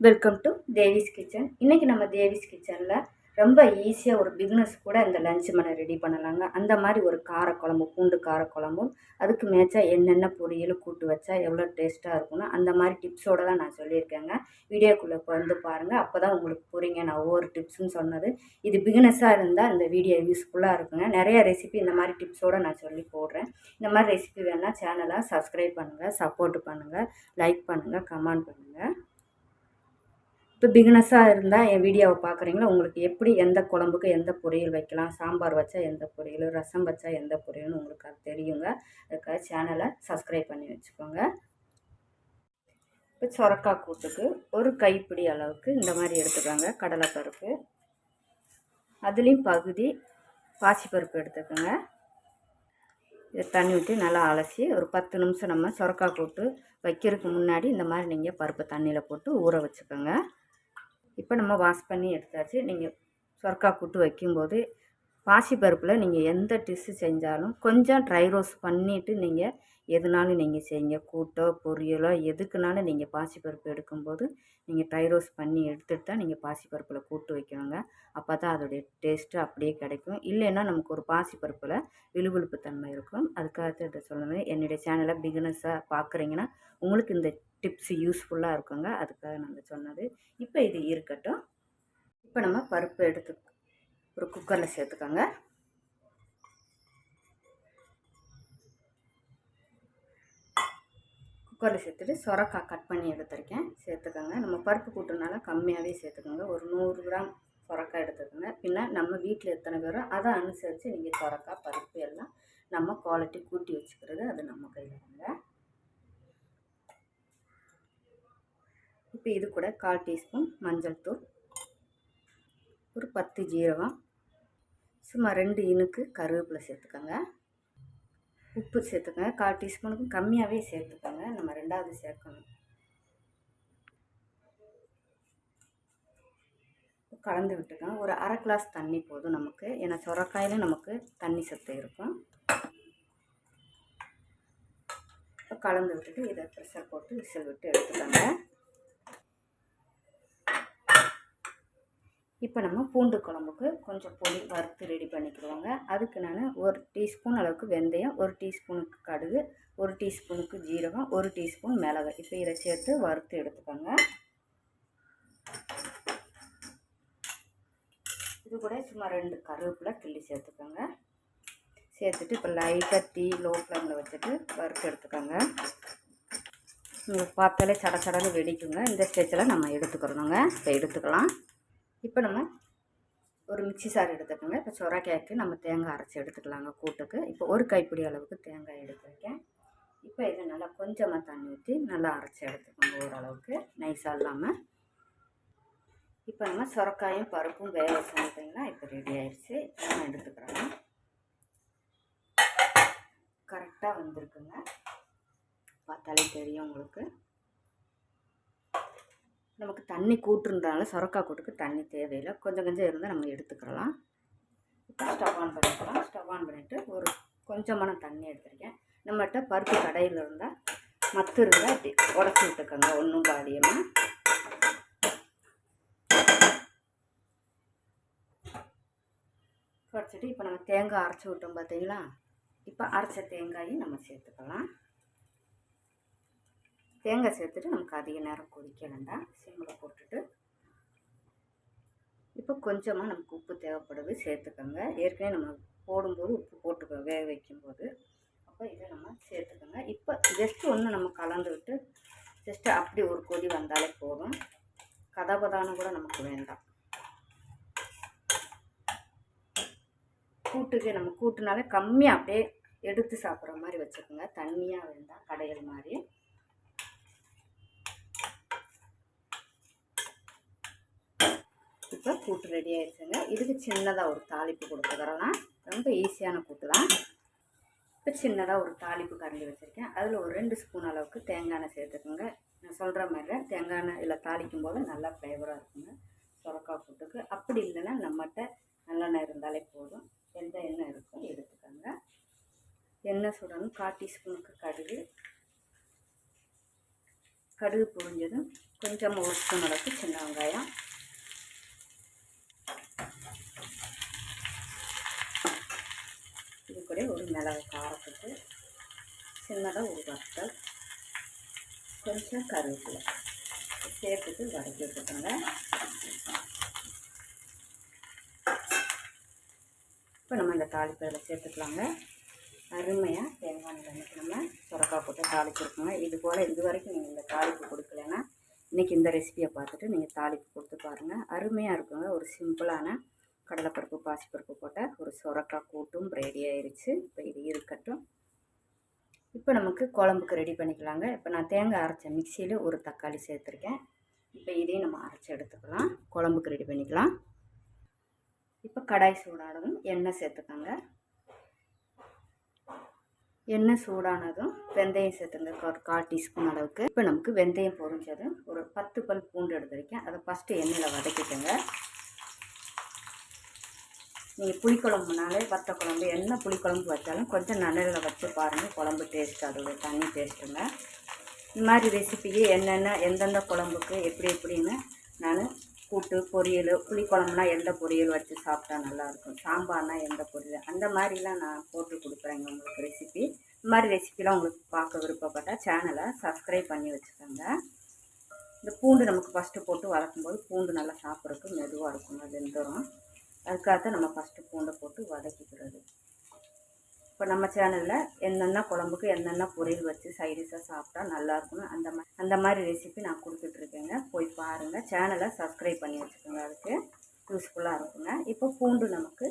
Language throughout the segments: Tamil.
வெல்கம் டு தேவிஸ் கிச்சன் இன்றைக்கி நம்ம தேவிஸ் கிச்சனில் ரொம்ப ஈஸியாக ஒரு பிக்னஸ் கூட இந்த லஞ்ச் மனை ரெடி பண்ணலாங்க. அந்த மாதிரி ஒரு காரக்குழம்பு பூண்டு காரக்குழம்பும் அதுக்கு மேட்சா என்னென்ன பொரியல் கூட்டு வச்சா எவ்வளோ டேஸ்ட்டாக இருக்கும்னு அந்த மாதிரி டிப்ஸோடு தான் நான் சொல்லியிருக்கேங்க. வீடியோக்குள்ளே வந்து பாருங்கள் அப்போ தான் உங்களுக்கு புரியுங்க. நான் ஒவ்வொரு டிப்ஸும் சொன்னது. இது பிகினஸாக இருந்தால் இந்த வீடியோ யூஸ்ஃபுல்லாக இருக்குங்க. நிறைய ரெசிபி இந்த மாதிரி டிப்ஸோடு நான் சொல்லி போடுறேன். இந்த மாதிரி ரெசிபி வேணால் சேனலை சப்ஸ்கிரைப் பண்ணுங்கள் சப்போர்ட் பண்ணுங்கள் லைக் பண்ணுங்கள் கமெண்ட் பண்ணுங்கள் இப்போ பிகினஸாக இருந்தால் என் வீடியோவை பார்க்குறீங்களா? உங்களுக்கு எப்படி எந்த குழம்புக்கு எந்த பொரியல் வைக்கலாம்? சாம்பார் வச்சா எந்த பொரியல்? ரசம் வச்சா எந்த பொரியல்னு உங்களுக்கு அது தெரியுங்க. அதுக்காக சேனலை சப்ஸ்கிரைப் பண்ணி வச்சுக்கோங்க. இப்போ சொரக்காய் கூட்டுக்கு ஒரு கைப்பிடி அளவுக்கு இந்த மாதிரி எடுத்துக்கோங்க. கடலைப்பருப்பு. அதுலேயும் பகுதி பாசிப்பருப்பு எடுத்துக்கோங்க. இதை தண்ணி ஊற்றி நல்லா அலசி ஒரு பத்து நிமிஷம் நம்ம சொரக்காய் கூட்டு வைக்கிறதுக்கு முன்னாடி இந்த மாதிரி நீங்கள் பருப்பு தண்ணியில் போட்டு ஊற வச்சுக்கோங்க. இப்போ நம்ம வாஷ் பண்ணி எடுத்தாச்சு. நீங்கள் சொர்க்கா கூட்டு வைக்கும்போது பாசிப்பருப்பில் நீங்கள் எந்த டிஷ்ஷு செஞ்சாலும் கொஞ்சம் ட்ரை ரோஸ்ட் பண்ணிவிட்டு நீங்கள் எதுனாலும் நீங்கள் செய்யுங்க கூட்டோ பொரியலோ எதுக்குனாலும் நீங்கள் பாசிப்பருப்பு எடுக்கும்போது நீங்கள் ட்ரை ரோஸ்ட் பண்ணி எடுத்துகிட்டு தான் நீங்கள் பாசிப்பருப்பில் கூட்டு வைக்கணுங்க. அப்போ தான் அதோடைய டேஸ்ட்டு அப்படியே கிடைக்கும். இல்லைன்னா நமக்கு ஒரு பாசிப்பருப்பில் விழுவிழுப்பு தன்மை இருக்கும். அதுக்காக இதை சொல்லணும் என்னுடைய சேனலை பிகினஸாக பார்க்குறீங்கன்னா உங்களுக்கு இந்த டிப்ஸ் யூஸ்ஃபுல்லாக இருக்குங்க. அதுக்காக நாங்கள் சொன்னது. இப்போ இது இருக்கட்டும். இப்போ நம்ம பருப்பு எடுத்து ஒரு குக்கரில் சேர்த்துக்கோங்க. குக்கரில் சேர்த்துட்டு சொரக்காய் கட் பண்ணி எடுத்திருக்கேன். சேர்த்துக்கோங்க. நம்ம பருப்பு கூட்டுனால கம்மியாகவே சேர்த்துக்கோங்க. ஒரு நூறு கிராம் சொரக்காய் எடுத்துக்கோங்க. பின்ன நம்ம வீட்டில் எத்தனை பேரோ அதை அனுசரித்து நீங்கள் சொரக்காய் பருப்பு எல்லாம் நம்ம குவாலிட்டி கூட்டி வச்சுக்கிறது அது நம்ம கையில் தாங்க. இப்போ இது கூட கால் டீஸ்பூன் மஞ்சள் தூள் ஒரு பத்து ஜீரகம் சும்மா ரெண்டு இனுக்கு கருவேப்பிலை சேர்த்துக்கோங்க. உப்பு சேர்த்துக்கோங்க. கால் டீஸ்பூனுக்கும் கம்மியாகவே சேர்த்துக்கோங்க. நம்ம ரெண்டாவது சேர்க்கணும். கலந்து விட்டுக்கோங்க ஒரு அரை கிளாஸ் தண்ணி போதும் நமக்கு. ஏன்னா சொரக்காயில் நமக்கு தண்ணி சத்து இருக்கும். இப்போ கலந்து விட்டுட்டு இதை ப்ரெஷர் போட்டு விசில் விட்டு எடுத்துக்கோங்க. இப்போ நம்ம பூண்டு குழம்புக்கு கொஞ்சம் பொடி வறுத்து ரெடி பண்ணிக்கிடுவோங்க. அதுக்கு நான் ஒரு டீஸ்பூன் அளவுக்கு வெந்தயம் ஒரு டீஸ்பூனுக்கு கடுகு ஒரு டீஸ்பூனுக்கு ஜீரகம் ஒரு டீஸ்பூன் மிளகு. இப்போ இதை சேர்த்து வறுத்து எடுத்துக்கோங்க. இது கூட சும்மா ரெண்டு கருவேப்பிலை கிள்ளி சேர்த்துக்கோங்க. சேர்த்துட்டு இப்போ லைட்டாக தீ லோ ஃப்ளேமில் வச்சுட்டு வறுத்து எடுத்துக்கோங்க. உங்களுக்கு பார்த்தாலே சட சடன்னு வெடிக்குங்க. இந்த ஸ்டேஜில் நம்ம எடுத்துக்கிறோங்க இப்போ எடுத்துக்கலாம். இப்போ நம்ம ஒரு மிக்சி சார் எடுத்துக்கோங்க. இப்போ சொரக்காய்க்கு நம்ம தேங்காய் அரைச்சி எடுத்துக்கலாங்க கூட்டுக்கு. இப்போ ஒரு கைப்பிடி அளவுக்கு தேங்காய் எடுத்துருக்கேன் இப்போ இதை நல்லா கொஞ்சமாக தண்ணி ஊற்றி நல்லா அரைச்சி எடுத்துக்கோங்க ஓரளவுக்கு. நைஸாக இல்லாமல் இப்போ நம்ம சொரக்காயும் பருப்பும் வேக வச்சுருந்தீங்கன்னா இப்போ ரெடி ஆயிடுச்சு நம்ம எடுத்துக்கிறோங்க. கரெக்டாக வந்திருக்குங்க. பார்த்தாலே தெரியும் உங்களுக்கு. நமக்கு தண்ணி கூட்டுன்றனால சுரக்கா கூட்டுக்கு தண்ணி தேவையில்லை. கொஞ்சம் கொஞ்சம் இருந்தால் நம்ம எடுத்துக்கலாம். இப்போ ஸ்டவ் ஆன் பண்ணிக்கலாம் ஸ்டவ் ஆன் பண்ணிவிட்டு ஒரு கொஞ்சமான தண்ணி எடுத்துருக்கேன். நம்மகிட்ட பருப்பு கடையில் இருந்தால் மத்து இருந்தால் இப்படி உடச்சி விட்டுக்கோங்க. ஒன்றும் பாடியமாக குறைச்சிட்டு இப்போ நம்ம தேங்காய் அரைச்சி விட்டோம் பார்த்தீங்களா? இப்போ அரைச்ச தேங்காயும் நம்ம சேர்த்துக்கலாம். தேங்காய் சேர்த்துட்டு நமக்கு அதிக நேரம் கொதிக்க வேண்டாம் சிம்மில் போட்டுட்டு இப்போ கொஞ்சமாக நமக்கு உப்பு தேவைப்படுது சேர்த்துக்கோங்க. ஏற்கனவே நம்ம போடும்போது உப்பு போட்டுக்கோ வேக வைக்கும்போது. அப்போ இதை நம்ம சேர்த்துக்கோங்க. இப்போ ஜஸ்ட்டு ஒன்று நம்ம கலந்து விட்டு ஜஸ்ட்டு அப்படி ஒரு கொதி வந்தாலே போதும். கதாபதானம் கூட நமக்கு வேண்டாம். கூட்டுக்கு நம்ம கூட்டுனாலே கம்மியாக அப்படியே எடுத்து சாப்பிட்ற மாதிரி வச்சுக்கோங்க. தண்ணியாக வேண்டாம் கடைகள் மாதிரி. இப்போ கூட்டு ரெடி ஆயிடுச்சுங்க இதுக்கு சின்னதாக ஒரு தாளிப்பு கொடுத்துக்கிறலாம் ரொம்ப ஈஸியான கூட்டு தான். இப்போ சின்னதாக ஒரு தாளிப்பு கரண்டி வச்சுருக்கேன். அதில் ஒரு ரெண்டு ஸ்பூன் அளவுக்கு தேங்காய் எண்ணெய் சேர்த்துக்கோங்க. நான் சொல்கிற மாதிரி தேங்காய் எண்ணெய் இதில் தாளிக்கும் போது நல்லா ஃப்ளேவராக இருக்குங்க. சுரக்காய் கூட்டுக்கு. அப்படி இல்லைன்னா நம்மகிட்ட நல்லெண்ணெய் இருந்தாலே போதும். எந்த எண்ணெய் இருக்கோ எடுத்துக்கோங்க. எண்ணெய் சுடணும். கால் டீஸ்பூனுக்கு கடுகு. கடுகு புரிஞ்சதும் கொஞ்சம் ஒரு ஸ்பூன் அளவுக்கு சின்ன வெங்காயம். கூட ஒரு மிளகு காரத்துக்கு சின்னதாக ஒரு வத்தல் கொஞ்சம் கருவேப்பிலை சேர்த்துட்டு வதக்கி விட்டுக்கோங்க இப்போ நம்ம இந்த தாளிப்பதில் சேர்த்துக்கலாங்க அருமையாக தேங்காய் எண்ணெய்க்கு நம்ம சுரக்காய் போட்டு தாளிச்சிருக்கோங்க இது போல் இது வரைக்கும் நீங்கள் இந்த தாளிப்பு கொடுக்கலன்னா இன்றைக்கி இந்த ரெசிபியை பார்த்துட்டு நீங்கள் தாளிப்பு கொடுத்து பாருங்கள் அருமையாக இருக்குங்க ஒரு சிம்பிளான கடலைப்பருப்பு பாசிப்பருப்பு போட்டால் ஒரு சுரக்காய் கூட்டும் ரெடி ஆயிடுச்சு இப்போ இது இருக்கட்டும். இப்போ நமக்கு குழம்புக்கு ரெடி பண்ணிக்கலாங்க. இப்போ நான் தேங்காய் அரைச்ச மிக்சியில் ஒரு தக்காளி சேர்த்துருக்கேன். இப்போ இதையும் நம்ம அரைச்சி எடுத்துக்கலாம். குழம்புக்கு ரெடி பண்ணிக்கலாம். இப்போ கடாய் சூடானதும் எண்ணெய் சேர்த்துக்கோங்க. எண்ணெய் சூடானதும் வெந்தயம் சேர்த்துங்க. ஒரு கால் டீஸ்பூன் அளவுக்கு. இப்போ நமக்கு வெந்தயம் பொரிஞ்சதும் ஒரு பத்து பல் பூண்டு எடுத்துருக்கேன். அதை ஃபஸ்ட்டு எண்ணெயில் வதக்கிக்கோங்க. நீங்கள் புளிக்குழம்புனாலே வத்த குழம்பு என்ன புளிக்குழம்பு வச்சாலும் கொஞ்சம் நல்லெண்ணில் வச்சு பாருங்கள் குழம்பு டேஸ்ட் அதோட தண்ணி டேஸ்ட்டுங்க இந்த மாதிரி ரெசிபிக்கு என்னென்ன எந்தெந்த குழம்புக்கு எப்படி எப்படின்னு நான் கூட்டு பொரியல் புளிக்குழம்புனா எந்த பொரியல் வச்சு சாப்பிட்டா நல்லாயிருக்கும் சாம்பார்னால் எந்த பொரியல் அந்த மாதிரிலாம் நான் போட்டு கொடுக்குறேங்க உங்களுக்கு ரெசிபி இந்த மாதிரி ரெசிபிலாம் உங்களுக்கு பார்க்க விருப்பப்பட்டால் சேனலை சப்ஸ்கிரைப் பண்ணி வச்சுக்கோங்க. இந்த பூண்டு நமக்கு ஃபஸ்ட்டு போட்டு வளர்க்கும்போது பூண்டு நல்லா சாப்பிட்றதுக்கு மெதுவாக இருக்குங்க வெந்துடும் அதுக்காக நம்ம ஃபஸ்ட்டு பூண்டை போட்டு வதக்கிக்கிறது. இப்போ நம்ம சேனலில் என்னென்ன குழம்புக்கு என்னென்ன பொரியல் வச்சு சைடிஷாக சாப்பிட்டா நல்லாயிருக்குன்னு அந்த மாதிரி அந்த மாதிரி ரெசிபி நான் கொடுத்துட்ருக்கேங்க. போய் பாருங்கள் சேனலை சப்ஸ்கிரைப் பண்ணி வச்சுக்கோங்க அதுக்கு. யூஸ்ஃபுல்லாக இருக்குங்க. இப்போ பூண்டு நமக்கு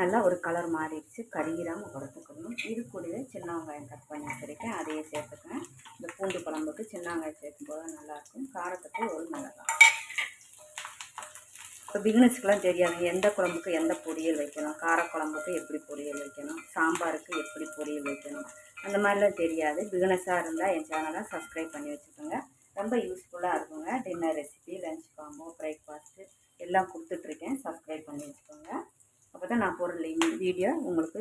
நல்லா ஒரு கலர் மாறிடுச்சு. கருகிராமல் வறுத்துக்கணும். இது கூடவே சின்ன வெங்காயம் கட் பண்ணி வச்சுருக்கேன். அதையே சேர்த்துக்கேன் இந்த பூண்டு குழம்புக்கு சின்ன வெங்காயம் சேர்க்கும் போது நல்லாயிருக்கும் காரத்துக்கு ஒரு மிளகாய். இப்போ பிகினர்ஸ்க்கெலாம் தெரியாது. எந்த குழம்புக்கு எந்த பொரியல் வைக்கணும்? காரக்குழம்புக்கு எப்படி பொரியல் வைக்கணும்? சாம்பாருக்கு எப்படி பொரியல் வைக்கணும்? அந்த மாதிரிலாம் தெரியாது. பிகினஸாக இருந்தால் என் சேனலை சப்ஸ்கிரைப் பண்ணி வச்சுக்கோங்க. ரொம்ப யூஸ்ஃபுல்லாக இருக்குங்க. Dinner recipe lunch combo breakfast எல்லாம் கொடுத்துட்ருக்கேன். சப்ஸ்கிரைப் பண்ணி வச்சுக்கோங்க. அப்போ தான் நான் போகிற லிங்க் வீடியோ உங்களுக்கு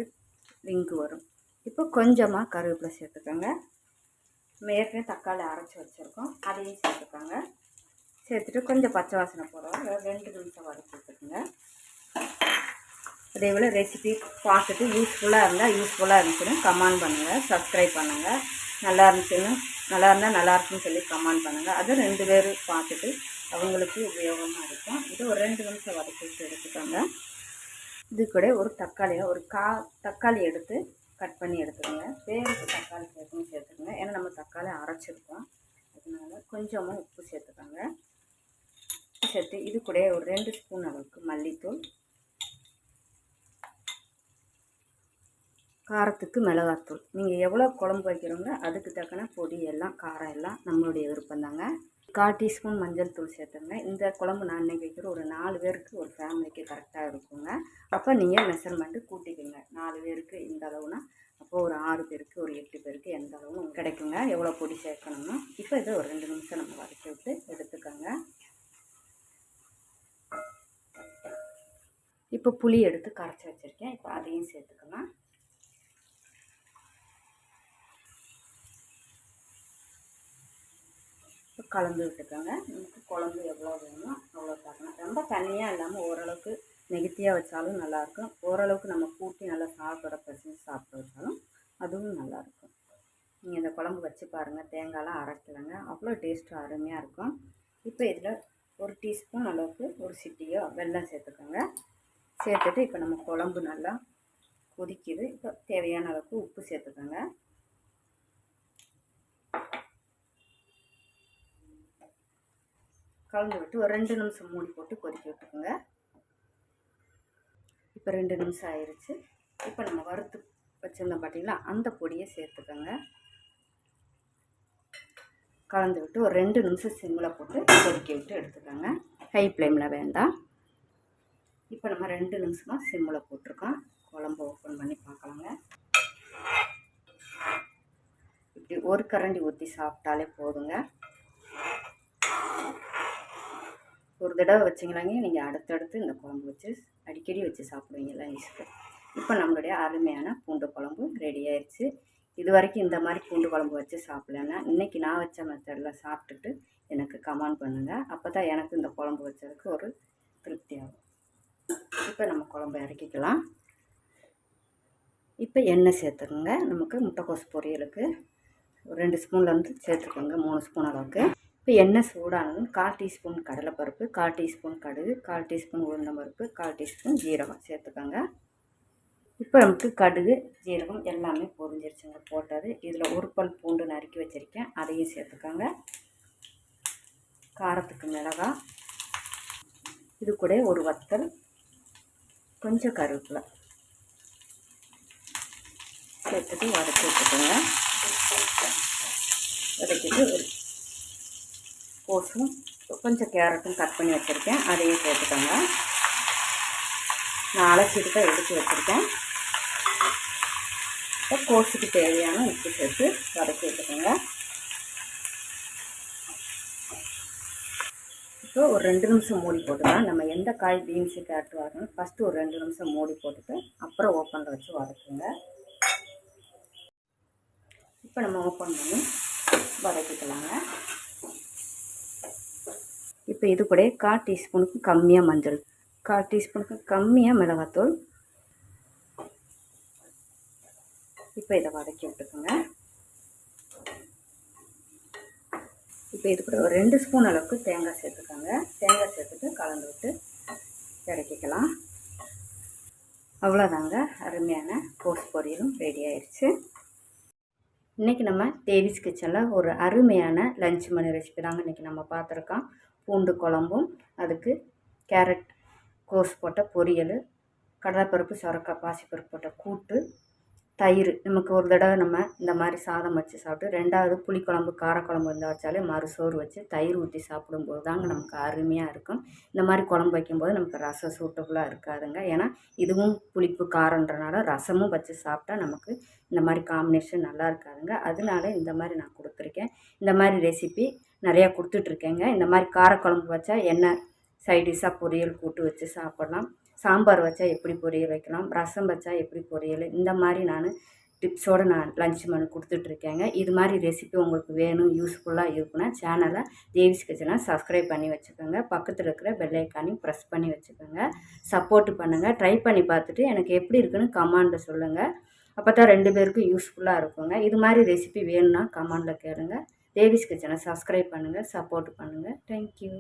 லிங்க் வரும். இப்போ கொஞ்சமாக கருவேப்பிலை சேர்த்துக்கோங்க. நம்ம ஏற்கனவே தக்காளி அரைச்சி வச்சுருக்கோம். அதையும் சேர்த்துக்கோங்க. சேர்த்துட்டு கொஞ்சம் பச்சை வாசனை போடுறோம். ரெண்டு நிமிஷம் வதக்கி வச்சுக்கோங்க அதே போல் ரெசிபி பார்த்துட்டு யூஸ்ஃபுல்லாக இருந்தால் யூஸ்ஃபுல்லாக இருந்துச்சுன்னு கமெண்ட் பண்ணுங்கள் சப்ஸ்கிரைப் பண்ணுங்கள் நல்லா இருந்துச்சுன்னு நல்லா இருந்தால் நல்லா இருக்குன்னு சொல்லி கமெண்ட் பண்ணுங்கள் அது ரெண்டு பேர் பார்த்துட்டு அவங்களுக்கு உபயோகமாக இருக்கும். இது ஒரு ரெண்டு நிமிஷம் வதக்கி வச்சு எடுத்துக்கோங்க. இது கூட ஒரு தக்காளியை ஒரு கா தக்காளி எடுத்து கட் பண்ணி எடுத்துக்கோங்க. பேருக்கு தக்காளி சேர்த்துன்னு சேர்த்துக்கோங்க. ஏன்னா நம்ம தக்காளி அரைச்சிருக்கோம். அதனால கொஞ்சமாக உப்பு சேர்த்துக்கோங்க. சேர்த்து இது கூட ஒரு ரெண்டு ஸ்பூன் அளவுக்கு மல்லித்தூள் காரத்துக்கு மிளகாத்தூள். நீங்கள் எவ்வளோ குழம்பு வைக்கிறோங்க அதுக்கு தக்கன பொடி எல்லாம் காரம் எல்லாம் நம்மளுடைய விருப்பம் தாங்க. கால் டீஸ்பூன் மஞ்சள் தூள் சேர்த்துங்க. இந்த குழம்பு நான் இன்றைக்கி வைக்கிற ஒரு நாலு பேருக்கு ஒரு ஃபேமிலிக்கு கரெக்டாக இருக்குங்க. அப்போ நீங்கள் மெஷர்மெண்ட்டு கூட்டிக்கோங்க. நாலு பேருக்கு இந்த அளவுனா அப்போது ஒரு ஆறு பேருக்கு ஒரு எட்டு பேருக்கு எந்த அளவும் கிடைக்குங்க. எவ்வளோ பொடி சேர்க்கணுமோ இப்போ இதை ஒரு ரெண்டு நிமிஷம் நம்ம வதக்கி விட்டு எடுத்துக்கோங்க. இப்போ புளி எடுத்து கரைச்சி வச்சுருக்கேன். இப்போ அதையும் சேர்த்துக்கலாம். இப்போ கலந்து விட்டுக்கோங்க. நமக்கு குழம்பு எவ்வளோ வேணுமோ அவ்வளோ தரணும். ரொம்ப தண்ணியாக இல்லாமல் ஓரளவுக்கு நெகத்தியாக வச்சாலும் நல்லாயிருக்கும். ஓரளவுக்கு நம்ம கூட்டி நல்லா சாப்பிட்ற பிரச்சனை சாப்பிட வச்சாலும் அதுவும் நல்லாயிருக்கும். நீங்கள் இந்த குழம்பு வச்சு பாருங்கள் தேங்காயெலாம் அரைக்கலங்க. அவ்வளோ டேஸ்ட்டு அருமையாக இருக்கும். இப்போ இதில் ஒரு டீஸ்பூன் அளவுக்கு ஒரு சிட்டியோ வெல்லம் சேர்த்துக்கோங்க. சேர்த்துட்டு இப்போ நம்ம குழம்பு நல்லா கொதிக்குது. இப்போ தேவையான அளவுக்கு உப்பு சேர்த்துக்கோங்க. கலந்து விட்டு ஒரு ரெண்டு நிமிஷம் மூடி போட்டு கொதிக்க விட்டுக்கோங்க. இப்போ ரெண்டு நிமிஷம் ஆயிடுச்சு இப்போ நம்ம வறுத்து வச்சுருந்தோம் பார்த்தீங்களா அந்த பொடியை சேர்த்துக்கோங்க. கலந்து விட்டு ஒரு ரெண்டு நிமிஷம் சிம்மில் போட்டு கொதிக்க விட்டு எடுத்துக்கோங்க. ஹை ஃப்ளேமில் வேண்டாம். இப்போ நம்ம ரெண்டு நிமிஷமாக சிம்மில் போட்டிருக்கோம். குழம்பு ஓப்பன் பண்ணி பார்க்கலாங்க. இப்படி ஒரு கரண்டி ஊற்றி சாப்பிட்டாலே போதுங்க. ஒரு தடவை வச்சிங்களாங்க நீங்கள் அடுத்தடுத்து இந்த குழம்பு வச்சு அடிக்கடி வச்சு சாப்பிடுவீங்க லஞ்சுக்கு இப்போ நம்மளுடைய அருமையான பூண்டு குழம்பு ரெடி ஆயிடுச்சு இது வரைக்கும் இந்த மாதிரி பூண்டு குழம்பு வச்சு சாப்பிட்லன்னா இன்றைக்கி நான் வச்ச மெத்தடில் சாப்பிட்டுட்டு எனக்கு கமெண்ட் பண்ணுங்கள் அப்போ தான் எனக்கு இந்த குழம்பு வச்சதுக்கு ஒரு திருப்தி ஆகும். இப்போ நம்ம குழம்பு இறக்கிக்கலாம். இப்போ எண்ணெய் சேர்த்துக்கோங்க. நமக்கு முட்டைக்கோஸ் பொரியலுக்கு ஒரு ரெண்டு ஸ்பூன்லேருந்து சேர்த்துக்கோங்க மூணு ஸ்பூன் அளவுக்கு. இப்போ எண்ணெய் சூடானதும் கால் டீஸ்பூன் கடலைப்பருப்பு கால் டீஸ்பூன் கடுகு கால் டீஸ்பூன் உளுந்தம்பருப்பு கால் டீஸ்பூன் ஜீரகம் சேர்த்துக்கோங்க. இப்போ நமக்கு கடுகு ஜீரகம் எல்லாமே பொரிஞ்சிருச்சுங்க போட்டது. இதில் ஒரு பல் பூண்டு நறுக்கி வச்சுருக்கேன் அதையும் சேர்த்துக்கோங்க. காரத்துக்கு மிளகாய் இது கூட ஒரு வத்தல் கொஞ்சம் கருவேப்பிலை. சேர்த்துட்டு வதக்கி வச்சுக்கோங்க. வதக்கிட்டு ஒரு கோஸும் கொஞ்சம் கேரட்டும் கட் பண்ணி வச்சுருக்கேன். அதையும் சேர்த்துக்கோங்க. நான் அலசிட்டு தான் எடுத்து வச்சுருக்கேன். இப்போ கோஸுக்கு தேவையான உப்பு சேர்த்து வதக்கி வச்சுக்கோங்க இப்போ ஒரு ரெண்டு நிமிஷம் மூடி போட்டுக்கலாம் நம்ம எந்த காய் பீன்ஸு கேரட் வரணும் ஃபஸ்ட்டு ஒரு ரெண்டு நிமிஷம் மூடி போட்டுட்டு அப்புறம் ஓப்பனில் வச்சு வதக்குங்க. இப்போ நம்ம ஓப்பன் பண்ணி வதக்கிக்கலாங்க. இப்போ இது கூட கால் டீஸ்பூனுக்கு கம்மியாக மஞ்சள் கால் டீஸ்பூனுக்கு கம்மியாக மிளகாத்தூள். இப்போ இதை வதக்கி விட்டுக்கோங்க. இப்போ இது கூட ஒரு ரெண்டு ஸ்பூன் அளவுக்கு தேங்காய் சேர்த்துக்கோங்க. தேங்காய் சேர்த்துட்டு கலந்து விட்டு இறக்கிக்கலாம். அவ்வளோதாங்க. அருமையான கோஸ் பொரியலும் ரெடி ஆயிடுச்சு. இன்றைக்கி நம்ம தேவிஸ் கிச்சனில் ஒரு அருமையான லஞ்ச் மணி ரெசிபி தாங்க இன்றைக்கி நம்ம பார்த்துருக்கோம். பூண்டு குழம்பும் அதுக்கு கேரட் கோஸ் போட்ட பொரியல் கடலைப்பருப்பு சுரக்கா பாசிப்பருப்பு போட்ட கூட்டு தயிர். நமக்கு ஒரு தடவை நம்ம இந்த மாதிரி சாதம் வச்சு சாப்பிட்டு ரெண்டாவது புளிக்குழம்பு காரக்குழம்பு இருந்தால் வச்சாலே மறுசோறு வச்சு தயிர் ஊற்றி சாப்பிடும்போது தாங்க நமக்கு அருமையாக இருக்கும். இந்த மாதிரி குழம்பு வைக்கும்போது நமக்கு ரசம் சூட்டபுளாக இருக்காதுங்க. ஏன்னா இதுவும் புளிப்பு காரன்றனால ரசமும் வச்சு சாப்பிட்டா நமக்கு இந்த மாதிரி காம்பினேஷன் நல்லா இருக்காதுங்க. அதனால இந்த மாதிரி நான் கொடுத்துருக்கேன். இந்த மாதிரி ரெசிபி நிறையா கொடுத்துட்ருக்கேங்க. இந்த மாதிரி காரக்குழம்பு வச்சா என்ன சைடிஷாக பொரியல் கூட்டு வச்சு சாப்பிட்லாம். சாம்பார் வச்சா எப்படி பொரியல் வைக்கலாம் ரசம் வச்சா எப்படி பொரியல்? இந்த மாதிரி நான் டிப்ஸோடு நான் லஞ்ச் மனு கொடுத்துட்ருக்கேங்க. இது மாதிரி ரெசிபி உங்களுக்கு வேணும் யூஸ்ஃபுல்லாக இருக்குன்னா சேனலை தேவிஸ் கிச்சனை சப்ஸ்கிரைப் பண்ணி வச்சுக்கோங்க. பக்கத்தில் இருக்கிற பெல்லைக்கானையும் ப்ரெஸ் பண்ணி வச்சுக்கோங்க. சப்போர்ட் பண்ணுங்கள் ட்ரை பண்ணி பார்த்துட்டு எனக்கு எப்படி இருக்குன்னு கமாண்டில் சொல்லுங்கள் அப்போ தான் ரெண்டு பேருக்கும் யூஸ்ஃபுல்லாக இருக்குங்க. இது மாதிரி ரெசிபி வேணும்னா கமாண்டில் கேளுங்கள் தேவிஸ் கிச்சனை சப்ஸ்கிரைப் பண்ணுங்கள் சப்போர்ட் பண்ணுங்கள் தேங்க்யூ